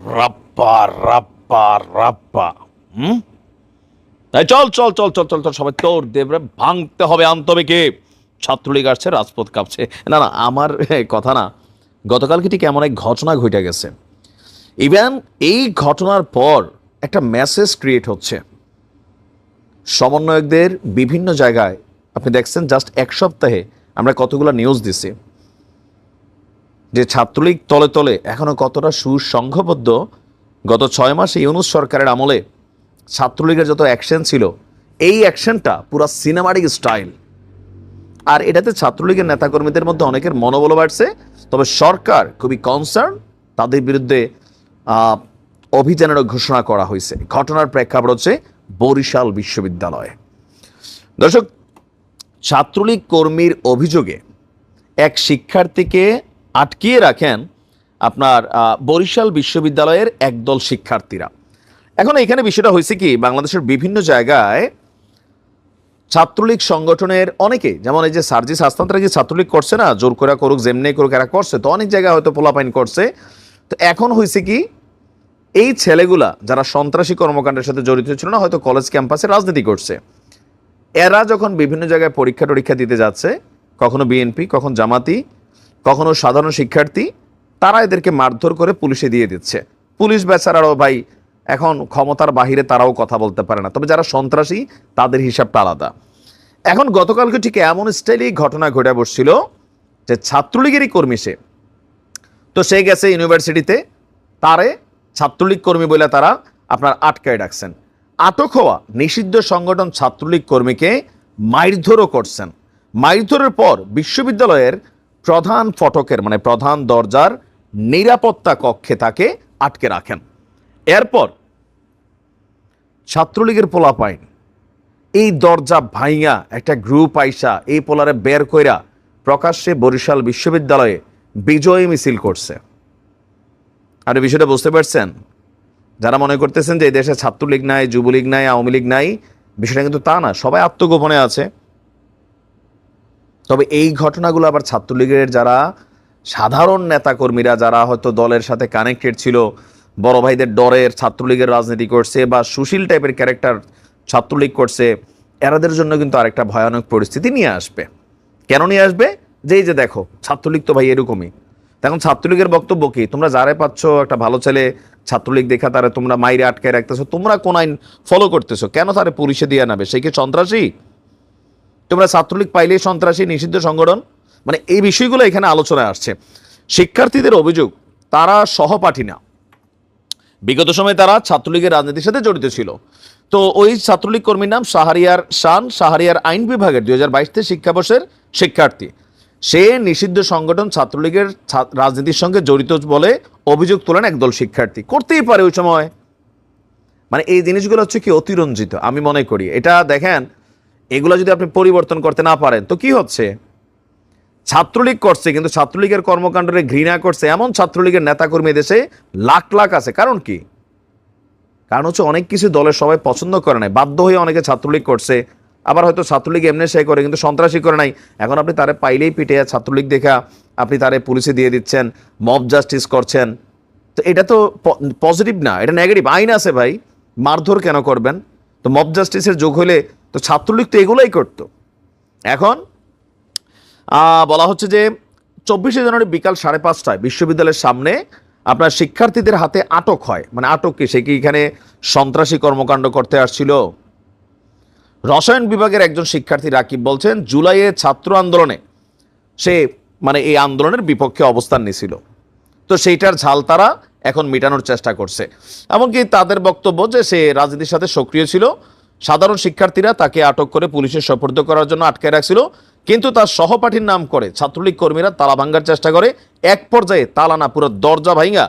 রাপ্পা রাপ্পা রাপ্পা হুম? এই চল চল চল চল চল চল, সবাই তোর দেবরে ভাঙতে হবে আন্তবিকে। ছাত্রলীগ আসছে, রাজপথ কাঁপছে। না না, আমার কথা না, গতকালকে ঠিক এমন এক ঘটনা ঘটে গেছে। ইভেন, এই ঘটনার পর একটা মেসেজ ক্রিয়েট হচ্ছে। সমন্বয়কদের বিভিন্ন জায়গায়, আপনি দেখছেন জাস্ট এক সপ্তাহে আমরা কতগুলো নিউজ দিছি। যে ছাত্রলীগ তলে তলে এখনও কতটা সুসংঘবদ্ধ, গত ছয় মাসে ইউনুস সরকারের আমলে ছাত্রলীগের যত অ্যাকশন ছিল, এই অ্যাকশনটা পুরো সিনেমাটিক স্টাইল। আর এটাতে ছাত্রলীগের নেতাকর্মীদের মধ্যে অনেকের মনোবল বাড়ছে, তবে সরকার খুবই কনসার্ন তাদের বিরুদ্ধে অভিযানেরও ঘোষণা করা হয়েছে। ঘটনার প্রেক্ষাপট হচ্ছে বরিশাল বিশ্ববিদ্যালয়। দর্শক, ছাত্রলীগ কর্মীর অভিযোগে এক শিক্ষার্থীকে আটকিয়ে রাখেন আপনার বরিশাল বিশ্ববিদ্যালয়ের একদল শিক্ষার্থীরা। এখন এখানে বিষয়টা হয়েছে কি, বাংলাদেশের বিভিন্ন জায়গায় ছাত্রলীগ সংগঠনের অনেকে, যেমন এই যে সার্জিস হাস্তান্তরা কি ছাত্রলীগ করছে না, জোর করে করুক, যেমনি করুক, এরা করছে, তো অনেক জায়গায় হয়তো পোলাপাইন করছে। তো এখন হয়েছে কি, এই ছেলেগুলা যারা সন্ত্রাসী কর্মকাণ্ডের সাথে জড়িত ছিল না, হয়তো কলেজ ক্যাম্পাসে রাজনীতি করছে। এরা যখন বিভিন্ন জায়গায় পরীক্ষা টরীক্ষা দিতে যাচ্ছে, কখনো বিএনপি কখন জামাতি কখনো সাধারণ শিক্ষার্থী, তারা এদেরকে মারধর করে পুলিশে দিয়ে দিচ্ছে। পুলিশ বেচারাও ভাই, এখন ক্ষমতার বাহিরে তারাও কথা বলতে পারে না। তবে যারা সন্ত্রাসী, তাদের হিসাবটা আলাদা। এখন গতকালকে ঠিক এমন স্টাইলেই ঘটনা ঘটে বসছিল যে ছাত্রলীগেরই কর্মী সে। তো সে গেছে ইউনিভার্সিটিতে, তারে ছাত্রলীগ কর্মী বলে তারা আপনার আটকায় ডাকছেন আটক হওয়া নিষিদ্ধ সংগঠন ছাত্রলীগ কর্মীকে মারধরও করছেন। মারধরের পর বিশ্ববিদ্যালয়ের প্রধান ফটকের মানে প্রধান দরজার নিরাপত্তা কক্ষে তাকে আটকে রাখেন। এরপর ছাত্রলীগের পোলা পাইন এই দরজা ভাইয়া একটা গ্রুপ আইসা এই পোলারে বের কইরা প্রকাশ্যে বরিশাল বিশ্ববিদ্যালয়ে বিজয় মিছিল করছে। আর এই বিষয়টা বুঝতে পারছেন? যারা মনে করতেছেন যে এই দেশে ছাত্রলীগ নাই, যুবলীগ নাই, আওয়ামী লীগ নাই, বিষয়টা কিন্তু তা না, সবাই আত্মগোপনে আছে। তবে এই ঘটনাগুলো আবার ছাত্রলীগের যারা সাধারণ নেতাকর্মীরা, যারা হয়তো দলের সাথে কানেক্টেড ছিল, বড় ভাইদের ডরের ছাত্রলীগের রাজনীতি করছে বা সুশীল টাইপের ক্যারেক্টার ছাত্রলীগ করছে, এরাদের জন্য কিন্তু আরেকটা ভয়ানক পরিস্থিতি নিয়ে আসবে। কেন নিয়ে আসবে? যে এই যে দেখো, ছাত্রলীগ তো ভাই এরকমই। এখন ছাত্রলীগের বক্তব্য কি? তোমরা যারে পাচ্ছ, একটা ভালো ছেলে ছাত্রলীগ দেখা তারা তোমরা মাইরে আটকায় রাখতেছো, তোমরা কোন আইন ফলো করতেছো? কেন তারে পুলিশে দিয়ে নেবে সে কি সন্ত্রাসী? তোমরা ছাত্রলীগ পাইলেই সন্ত্রাসী, নিষিদ্ধ সংগঠন। মানে এই বিষয়গুলো এখানে আলোচনায় আসছে। শিক্ষার্থীদের অভিযোগ, তারা সহপাঠী না বিগত সময়ে তারা ছাত্রলীগের রাজনীতির সাথে জড়িত ছিল। তো ওই ছাত্রলীগ কর্মীর নাম শাহরিয়ার শান, শাহরিয়ার আইন বিভাগের দুই হাজার বাইশ থেকে শিক্ষাবর্ষের শিক্ষার্থী। সে নিষিদ্ধ সংগঠন ছাত্রলীগের রাজনীতির সঙ্গে জড়িত বলে অভিযোগ তোলেন একদল শিক্ষার্থী। করতেই পারে ওই সময়। মানে এই জিনিসগুলো হচ্ছে কি অতিরঞ্জিত, আমি মনে করি। এটা দেখেন এগুলো যদি আপনি পরিবর্তন করতে না পারেন, তো কি হচ্ছে? ছাত্রলীগ করছে, কিন্তু ছাত্রলীগের কর্মকাণ্ডে ঘৃণা করছে এমন ছাত্রলীগের নেতাকর্মী দেশে লাখ লাখ আছে। কারণ কি? কারণ হচ্ছে অনেক কিছু দলের সবাই পছন্দ করে নাই। বাধ্য হয়ে অনেকে ছাত্রলীগ করছে। আবার হয়তো ছাত্রলীগ এমনি সে করে, কিন্তু সন্ত্রাসী করে নাই। এখন আপনি তারে পাইলেই পিটে ছাত্রলীগ দেখা, আপনি তারে পুলিশে দিয়ে দিচ্ছেন, মব জাস্টিস করছেন। তো এটা তো পজিটিভ না, এটা নেগেটিভ আইন আছে ভাই, মারধর কেন করবেন? তো মব জাস্টিসের যোগ হলে তো ছাত্রলীগ তো এগুলোই করতো। এখন বলা হচ্ছে যে চব্বিশে জানুয়ারি বিকাল সাড়ে পাঁচটায় বিশ্ববিদ্যালয়ের সামনে আপনার শিক্ষার্থীদের হাতে আটক হয়। মানে আটক কি? সে কি এখানে সন্ত্রাসী কর্মকাণ্ড করতে আসছিল? রসায়ন বিভাগের একজন শিক্ষার্থী রাকিব বলছেন, জুলাইয়ে ছাত্র আন্দোলনে সে মানে এই আন্দোলনের বিপক্ষে অবস্থান নিছিল। তো সেইটার ঝাল তারা এখন মেটানোর চেষ্টা করছে। এমনকি তাদের বক্তব্য যে সে রাজনীতির সাথে সক্রিয় ছিল সাধারণ শিক্ষার্থীরা তাকে আটক করে পুলিশের সোপর্দ করার জন্য আটকে রাখছিল, কিন্তু তার সহপাঠীর নাম করে ছাত্রলীগ কর্মীরা তালা ভাঙ্গার চেষ্টা করে। এক পর্যায়ে তালা না পুরো দরজা ভাঙ্গা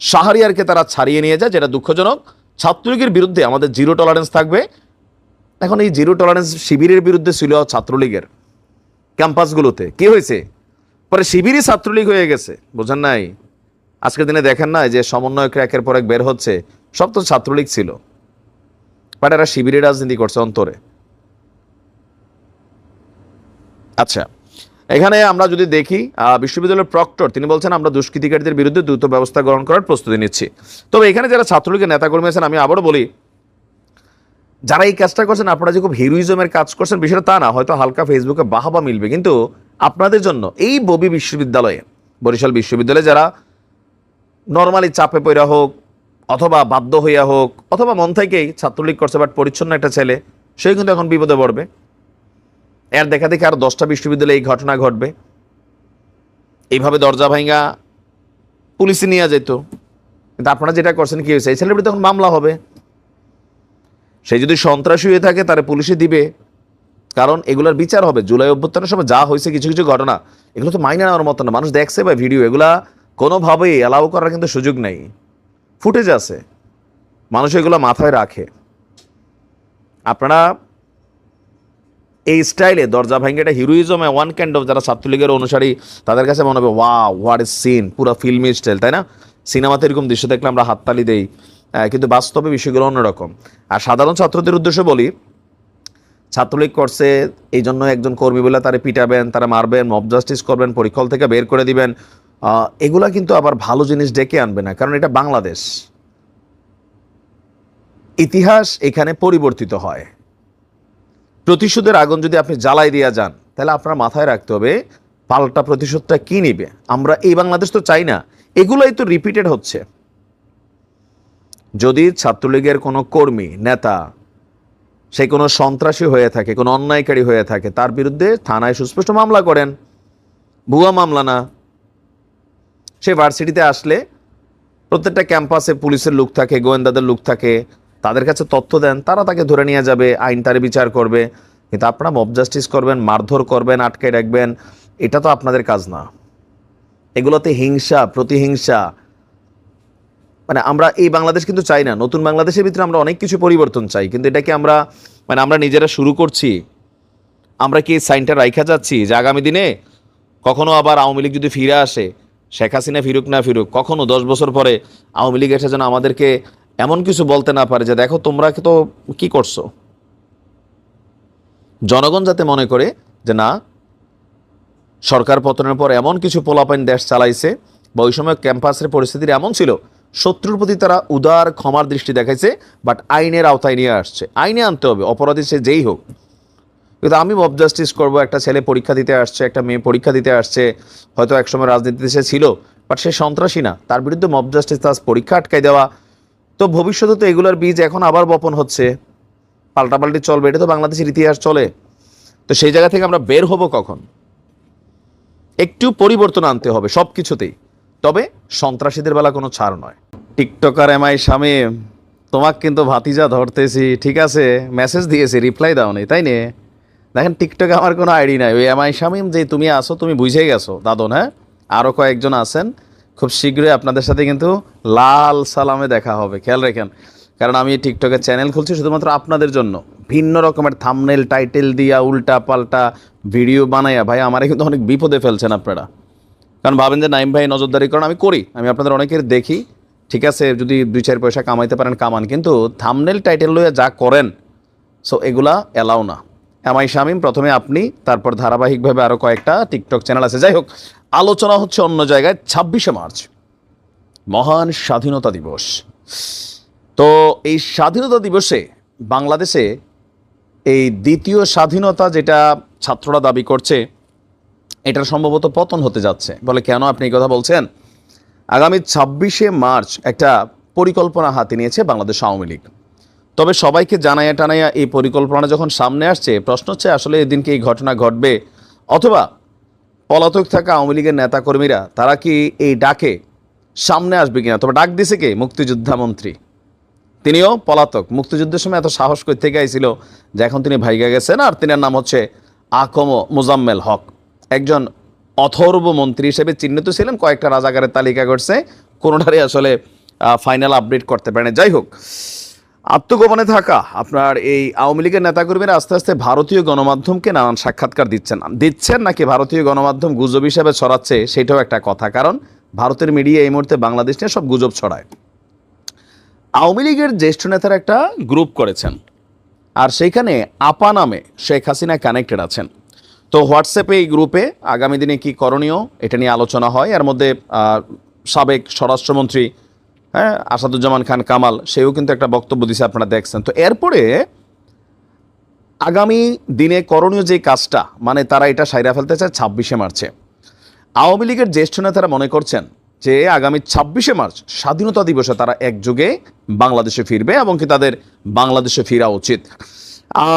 শাহরিয়ারকে তারা ছাড়িয়ে নিয়ে যায়, যেটা দুঃখজনক। ছাত্রলীগের বিরুদ্ধে আমাদের জিরো টলারেন্স থাকবে। এখন এই জিরো টলারেন্স শিবিরের বিরুদ্ধে ছিল ছাত্রলীগের ক্যাম্পাসগুলোতে। কি হয়েছে? পরে শিবিরই ছাত্রলীগ হয়ে গেছে, বোঝেন নাই? আজকের দিনে দেখেন না যে সমন্বয়ক একের পর এক বের হচ্ছে, সব তো ছাত্রলীগ ছিল। বাট এরা শিবিরের রাজনীতি করছে অন্তরে। আচ্ছা এখানে আমরা যদি দেখি বিশ্ববিদ্যালয়ের প্রক্টর, তিনি বলছেন, আমরা দুষ্কৃতিকারীদের বিরুদ্ধে দ্রুত ব্যবস্থা গ্রহণ করার প্রস্তুতি নিচ্ছি। তবে এখানে যারা ছাত্রলীগের নেতাকর্মী আছেন, আমি আবারও বলি, যারা এই কাজটা করছেন, আপনারা যে খুব হিরোইজমের কাজ করছেন, বিষয়টা তা না, হয়তো হালকা ফেসবুকে বাহাবা মিলবে, কিন্তু আপনাদের জন্য এই ববি বিশ্ববিদ্যালয়ে, বরিশাল বিশ্ববিদ্যালয়ে যারা নর্মালি চাপে পড়া হোক অথবা বাধ্য হইয়া হোক, অথবা মন থেকেই ছাত্রলীগ করছে বাট পরিচ্ছন্ন একটা ছেলে, সে কিন্তু এখন বিপদে পড়বে। এর দেখা দেখে আর দশটা বিশ্ববিদ্যালয়ে এই ঘটনা ঘটবে। এইভাবে দরজা ভাঙ্গা পুলিশে নিয়ে যেত। কিন্তু আপনারা যেটা করছেন কি হয়েছে? এই বিরুদ্ধে তখন মামলা হবে। সে যদি সন্ত্রাসী হয়ে থাকে, তারা পুলিশে দিবে। কারণ এগুলার বিচার হবে। জুলাই অভ্যুত্থানের সময় যা হয়েছে, কিছু কিছু ঘটনা, এগুলো তো মাইনে নেওয়ার মতো না। মানুষ দেখছে বা ভিডিও, এগুলা কোনোভাবেই অ্যালাউ করার কিন্তু সুযোগ নেই। ফুটেজ আছে, মানুষ এগুলো মাথায় রাখে। আপনারা এই স্টাইলে দরজা ভাঙ্গে এটা হিরোইজমে ওয়ান ক্যান্ড অফ যারা ছাত্রলীগের অনুসারী, তাদের কাছে মনে হবে ওয়া হোয়াট ইজ সিন পুরো ফিল্মি স্টাইল তাই না? সিনেমাতে এরকম দৃশ্য দেখলে আমরা হাততালি দেই। কিন্তু বাস্তবে বিষয়গুলো অন্যরকম। আর সাধারণ ছাত্রদের উদ্দেশ্যে বলি, ছাত্রলীগ করছে, এই জন্য একজন কর্মী বলে তারা পিটাবেন, তারা মারবেন মব জাস্টিস করবেন পরীক্ষল থেকে বের করে দিবেন। এগুলা কিন্তু আবার ভালো জিনিস ডেকে আনবে না, কারণ এটা বাংলাদেশ। ইতিহাস এখানে পরিবর্তিত হয়। প্রতিশোধের আগুন যদি আপনি জ্বালাই দিয়া যান, তাহলে আপনার মাথায় রাখতে হবে, পাল্টা প্রতিশোধটা কি নিবে? আমরা এই বাংলাদেশ তো চাই না। এগুলোই তো রিপিটেড হচ্ছে। যদি ছাত্রলীগের কোনো কর্মী, নেতা, সে কোনো সন্ত্রাসী হয়ে থাকে, কোনো অন্যায়কারী হয়ে থাকে, তার বিরুদ্ধে থানায় সুস্পষ্ট মামলা করেন। ভুয়া মামলা না। সে ভার্সিটিতে আসলে প্রত্যেকটা ক্যাম্পাসে পুলিশের লোক থাকে, গোয়েন্দাদের লোক থাকে, তাদের কাছে তথ্য দেন, তারা তাকে ধরে নিয়ে যাবে, আইন তার বিচার করবে। কিন্তু আপনারা মব জাস্টিস করবেন, মারধর করবেন, আটকে রাখবেন, এটা তো আপনাদের কাজ না। এগুলোতে হিংসা, প্রতিহিংসা। মানে আমরা এই বাংলাদেশ কিন্তু চাই না, নতুন বাংলাদেশের ভিতরে আমরা অনেক কিছু পরিবর্তন চাই, কিন্তু এটাকে আমরা মানে আমরা নিজেরা শুরু করছি। আমরা কি এই সাইনটা রাইখা যাচ্ছি যে আগামী দিনে কখনো আবার আওয়ামী লীগ যদি ফিরে আসে শেখ হাসিনা ফিরুক না ফিরুক, কখনো দশ বছর পরে আওয়ামী লীগ এসে যেন আমাদেরকে এমন কিছু বলতে না পারে যে, দেখো, তোমরা তো কি করছ? জনগণ যাতে মনে করে যে, না, সরকার পতনের পর এমন কিছু পোলাপাইন দেশ চালাইছে, বা ওই সময় ক্যাম্পাসের পরিস্থিতি এমন ছিল, শত্রুর প্রতি তারা উদার, ক্ষমার দৃষ্টি দেখাইছে বাট আইনের আওতায় নিয়ে আসছে। আইনে আনতে হবে, অপরাধী সে যেই হোক। কিন্তু আমি মব জাস্টিস করব, একটা ছেলে পরীক্ষা দিতে আসছে, একটা মেয়ে পরীক্ষা দিতে আসছে, হয়তো একসময় রাজনীতিতে সে ছিল বাট সে সন্ত্রাসী না। তার বিরুদ্ধে মব জাস্টিস তার পরীক্ষা আটকাই দেওয়া। তো ভবিষ্যতে তো এগুলোর বীজ এখন আবার বপন হচ্ছে। পাল্টাপাল্টি চলবে, এটা তো বাংলাদেশের ইতিহাস চলে। তো সেই জায়গা থেকে আমরা বের হব কখন? একটু পরিবর্তন আনতে হবে সব কিছুতেই তবে সন্ত্রাসীদের বেলা কোনো ছাড় নয়। টিকটকার এমআই স্বামী, তোমাকে কিন্তু ভাতিজা ধরতেছি, ঠিক আছে মেসেজ দিয়েছি রিপ্লাই দাও নেই তাই নে? দেখেন টিকটকে আমার কোনো আইডি নাই। ওই এমআই শামিম যে তুমি আসো তুমি বুঝে গেছো, দাদন হ্যাঁ? আরও কয়েকজন আছেন। খুব শীঘ্রই আপনাদের সাথে কিন্তু লাল সালামে দেখা হবে। খেয়াল রেখেন, কারণ আমি টিকটকের চ্যানেল খুলছি শুধুমাত্র আপনাদের জন্য। ভিন্ন রকমের থামনেল টাইটেল দিয়া উল্টা পাল্টা ভিডিও বানাইয়া, ভাই, আমারে কিন্তু অনেক বিপদে ফেলছেন আপনারা। কারণ ভাবেন যে, নাইম ভাই, নজরদারি করেন, আমি করি। আমি আপনাদের অনেকের দেখি, ঠিক আছে? যদি দুই চার পয়সা কামাইতে পারেন, কামান। কিন্তু থামনেল টাইটেল লইয়া যা করেন সো এগুলা এলাও না। এমআই শামিম, প্রথমে আপনি, তারপর ধারাবাহিকভাবে আরও কয়েকটা টিকটক চ্যানেল আছে। যাই হোক, আলোচনা হচ্ছে অন্য জায়গায়, ছাব্বিশে মার্চ, মহান স্বাধীনতা দিবস। তো এই স্বাধীনতা দিবসে বাংলাদেশে এই দ্বিতীয় স্বাধীনতা যেটা ছাত্ররা দাবি করছে, এটার সম্ভবত পতন হতে যাচ্ছে। বলে কেন আপনি এই কথা বলছেন? আগামী ছাব্বিশে মার্চ একটা পরিকল্পনা হাতে নিয়েছে বাংলাদেশ আওয়ামী লীগ। তবে সবাইকে জানাইয়া টানাইয়া এই পরিকল্পনা যখন সামনে আসছে, প্রশ্ন হচ্ছে আসলে এদিনকে এই ঘটনা ঘটবে? অথবা পলাতক থাকা আওয়ামী লীগের নেতাকর্মীরা, তারা কি এই ডাকে সামনে আসবে কিনা? তবে ডাক দিছে কে মুক্তিযোদ্ধা মন্ত্রী? তিনিও পলাতক। মুক্তিযুদ্ধের সময় এত সাহস কই থেকে আইছিল যে এখন তিনি ভাইগা গেছেন আর তিনার নাম হচ্ছে আকম মোজাম্মেল হক। একজন অথর্ব মন্ত্রী হিসেবে চিহ্নিত ছিলেন, কয়েকটা রাজাকারের তালিকা করছে কোনোটারই আসলে ফাইনাল আপডেট করতে পারেন। যাই হোক আত্মগোপনে থাকা আপনার এই আওয়ামী লীগের নেতাকর্মীরা আস্তে আস্তে ভারতীয় গণমাধ্যমকে নানান সাক্ষাৎকার দিচ্ছেন। দিচ্ছেন নাকি ভারতীয় গণমাধ্যম গুজব হিসাবে ছড়াচ্ছে সেটাও একটা কথা, কারণ ভারতের মিডিয়া এই মুহূর্তে বাংলাদেশ নিয়ে সব গুজব ছড়ায়। আওয়ামী লীগের জ্যেষ্ঠ নেতারা একটা গ্রুপ করেছেন, আর সেইখানে আপা নামে শেখ হাসিনা কানেক্টেড আছেন। তো হোয়াটসঅ্যাপে এই গ্রুপে আগামী দিনে কি করণীয় এটা নিয়ে আলোচনা হয়। এর মধ্যে সাবেক স্বরাষ্ট্রমন্ত্রী হ্যাঁ আসাদুজ্জামান খান কামাল, সেও কিন্তু একটা বক্তব্য দিছে, আপনারা দেখছেন। তো এরপরে আগামী দিনে করণীয় যে কাজটা মানে তারা এটা সাইরা ফেলতে চায়, ছাব্বিশে মার্চে। আওয়ামী লীগের জ্যেষ্ঠ নেতারা মনে করছেন যে আগামী ছাব্বিশে মার্চ স্বাধীনতা দিবসে তারা একযোগে বাংলাদেশে ফিরবে এবং কি তাদের বাংলাদেশে ফেরা উচিত।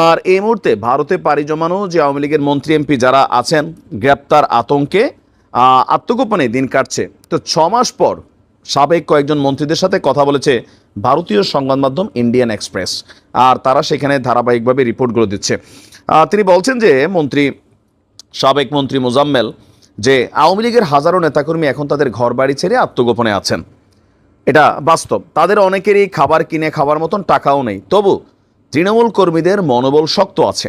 আর এই মুহূর্তে ভারতে পাড়ি জমানো যে আওয়ামী লীগের মন্ত্রী এমপি যারা আছেন, গ্রেপ্তার আতঙ্কে আত্মগোপনে দিন কাটছে। তো ছ মাস পর সাবেক কয়েকজন মন্ত্রীদের সাথে কথা বলেছে ভারতীয় সংবাদ মাধ্যম ইন্ডিয়ান এক্সপ্রেস। আর তারা সেখানে ধারাবাহিকভাবে রিপোর্টগুলো দিচ্ছে। তিনি বলছেন যে, মন্ত্রী, সাবেক মন্ত্রী মোজাম্মেল, যে আওয়ামী লীগের হাজারো নেতাকর্মী এখন তাদের ঘর বাড়ি ছেড়ে আত্মগোপনে আছেন। এটা বাস্তব। তাদের অনেকেরই খাবার কিনে খাবার মতন টাকাও নেই। তবু তৃণমূল কর্মীদের মনোবল শক্ত আছে।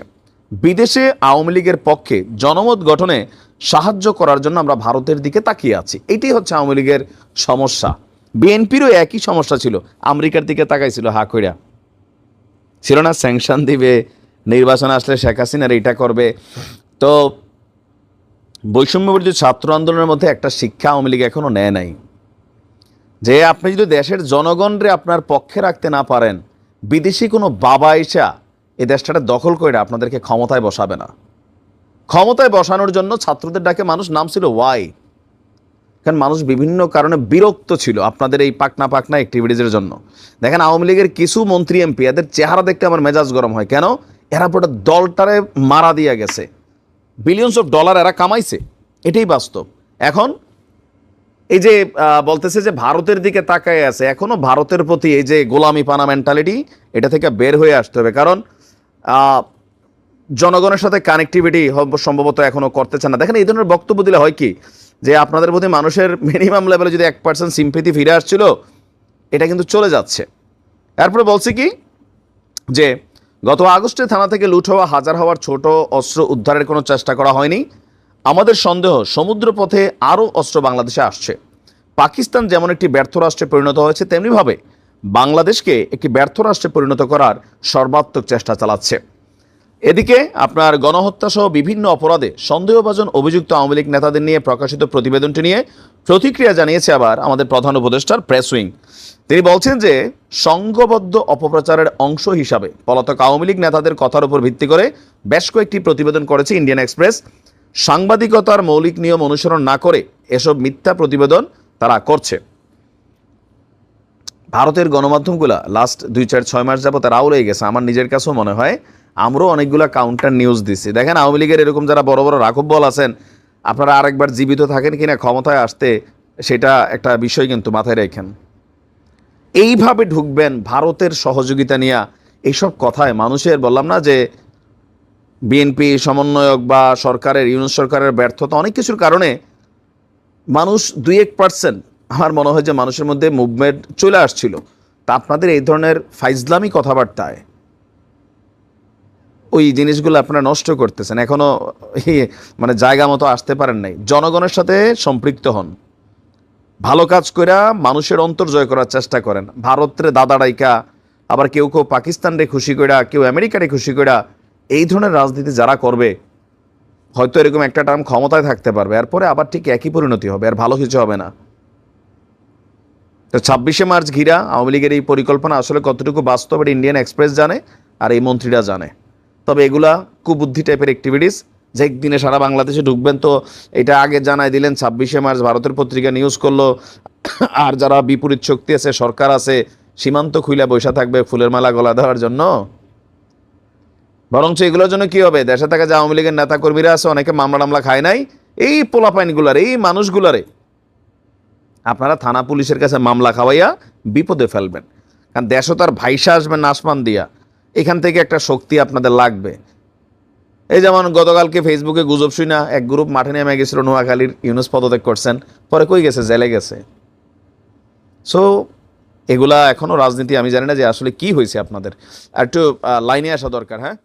বিদেশে আওয়ামী লীগের পক্ষে জনমত গঠনে সাহায্য করার জন্য আমরা ভারতের দিকে তাকিয়ে আছি। এটাই হচ্ছে আওয়ামী লীগের সমস্যা। বিএনপিরও একই সমস্যা ছিল। আমেরিকার দিকে তাকাইছিল, হা কইরা। ছিল না স্যাংশন দিবে, নির্বাচন আসলে শেখ হাসিনার এইটা করবে। তো বৈষম্যবর্তী ছাত্র আন্দোলনের মধ্যে একটা শিক্ষা আওয়ামী লীগ এখনও নেয় নাই। যে আপনি যদি দেশের জনগণরে আপনার পক্ষে রাখতে না পারেন, বিদেশি কোনো বাবা এসা এই দেশটাকে দখল করে আপনাদেরকে ক্ষমতায় বসাবে না। ক্ষমতায় বসানোর জন্য ছাত্রদের ডাকে মানুষ নাম ছিল ওয়াই। কারণ মানুষ বিভিন্ন কারণে বিরক্ত ছিল আপনাদের এই পাকনা পাকনা অ্যাক্টিভিটিজের জন্য। দেখেন আওয়ামী লীগের কিছু মন্ত্রী এমপি, এদের চেহারা দেখতে আমার মেজাজ গরম হয়। কেন? এরা পুরো দলটারে মারা দিয়ে গেছে। বিলিয়নস অফ ডলার এরা কামাইছে। এটাই বাস্তব। এখন এই যে বলতেছে যে ভারতের দিকে তাকায় আছে, এখনও ভারতের প্রতি এই যে গোলামি পানা মেন্টালিটি এটা থেকে বের হয়ে আসতে হবে। কারণ জনগণের সাথে কানেক্টিভিটি সম্ভবত এখনও করতেছে না। দেখেন, এই ধরনের বক্তব্য দিলে হয় কি? যে আপনাদের প্রতি মানুষের মিনিমাম লেভেলে যদি এক পার্সেন্ট সিম্পেথি ফিরে আসছিল, এটা কিন্তু চলে যাচ্ছে। এরপরে বলছি কি? যে গত আগস্টে থানা থেকে লুট হওয়া, হাজার হওয়ার ছোট অস্ত্র উদ্ধারের কোনো চেষ্টা করা হয়নি। আমাদের সন্দেহ, সমুদ্রপথে আরও অস্ত্র বাংলাদেশে আসছে। পাকিস্তান যেমন একটি ব্যর্থ রাষ্ট্রে পরিণত হয়েছে, তেমনিভাবে বাংলাদেশকে একটি ব্যর্থ রাষ্ট্রে পরিণত করার সর্বাত্মক চেষ্টা চালাচ্ছে। এদিকে আপনার গণহত্যা সহ বিভিন্ন অপরাধে সন্দেহভাজন অভিযুক্ত আওয়ামী লীগ নেতাদের নিয়ে প্রকাশিত প্রতিবেদনটি নিয়ে প্রতিক্রিয়া জানিয়েছে আবার আমাদের প্রধান উপদেষ্টার প্রেস উইং। তিনি বলছেন যে সংঘবদ্ধ অপপ্রচারের অংশ হিসাবে পলাতক আওয়ামী লীগ নেতাদের কথার উপর ভিত্তি করে বেশ কয়েকটি প্রতিবেদন করেছে ইন্ডিয়ান এক্সপ্রেস। সাংবাদিকতার মৌলিক নিয়ম অনুসরণ না করে এসব মিথ্যা প্রতিবেদন তারা করছে। ভারতের গণমাধ্যমগুলা লাস্ট দুই চার ছয় মাস যাবত রাও রয়ে গেছে। আমার নিজের কাছেও মনে হয় আমরাও অনেকগুলা কাউন্টার নিউজ দিছি। দেখেন আওয়ামী লীগের এরকম যারা বড় বড় রাঘব বল আছেন, আপনারা আরেকবার জীবিত থাকেন কিনা, ক্ষমতায় আসতে সেটা একটা বিষয় কিন্তু মাথায় রেখেন। এইভাবে ঢুকবেন ভারতের সহযোগিতা নিয়ে এইসব কথায় মানুষের বললাম না যে বিএনপি সমন্বয়ক বা সরকারের ইউনিয়ন সরকারের ব্যর্থতা অনেক কিছুর কারণে মানুষ দুই এক পার্সেন্ট আমার মনে হয় যে মানুষের মধ্যে মুভমেন্ট চলে আসছিল। তা আপনাদের এই ধরনের ফাইজলামি কথাবার্তায় ওই জিনিসগুলো আপনারা নষ্ট করতেছেন। এখনও মানে জায়গা মতো আসতে পারেন নাই। জনগণের সাথে সম্পৃক্ত হন। ভালো কাজ কইরা মানুষের অন্তর জয় করার চেষ্টা করেন। ভারতরে দাদা ডাইকা আবার কেউ কেউ পাকিস্তানরে খুশি কইরা, কেউ আমেরিকারে খুশি কইরা এই ধরনের রাজনীতি যারা করবে, হয়তো এরকম একটা টার্ম ক্ষমতায় থাকতে পারবে। এরপরে আবার ঠিক একই পরিণতি হবে, আর ভালো কিছু হবে না। তো ছাব্বিশে মার্চ ঘিরা আওয়ামী লীগের এই পরিকল্পনা আসলে কতটুকু বাস্তব এটা ইন্ডিয়ান এক্সপ্রেস জানে আর এই মন্ত্রীরা জানে। তবে এগুলা কুবুদ্ধি টাইপের অ্যাক্টিভিটিস যে একদিনে সারা বাংলাদেশে ঢুকবেন তো এটা আগে জানাই দিলেন, ছাব্বিশে মার্চ ভারতের পত্রিকা নিউজ করল। আর যারা বিপরীত শক্তি আছে, সরকার আছে, সীমান্ত খুইলা বৈশা থাকবে ফুলের মালা গলা দেওয়ার জন্য। বরঞ্চ এগুলোর জন্য কি হবে? দেশে থাকা যে আওয়ামী লীগের নেতা কর্মীরা আছে, অনেকে মামলা টামলা খায় নাই। এই পোলাপাইনগুলার, এই মানুষগুলারে আপনারা থানা পুলিশের কাছে মামলা খাওয়াইয়া বিপদে ফেলবেন। কারণ দেশও তার ভাইসা আসবেন আসমান দিয়া। এখান থেকে একটা শক্তি আপনাদের লাগবে। এই যেমন গতকালকে ফেসবুকে গুজব শুই না, এক গ্রুপ মাঠে নেমে গেছিল, নোয়াখালীর ইউনুস পদত্যাগ করছেন। পরে কই গেছে? জেলে গেছে। সো এগুলা এখনও রাজনীতি, আমি জানি না যে আসলে কি হয়েছে আপনাদের। একটু লাইনে আসা দরকার হ্যাঁ?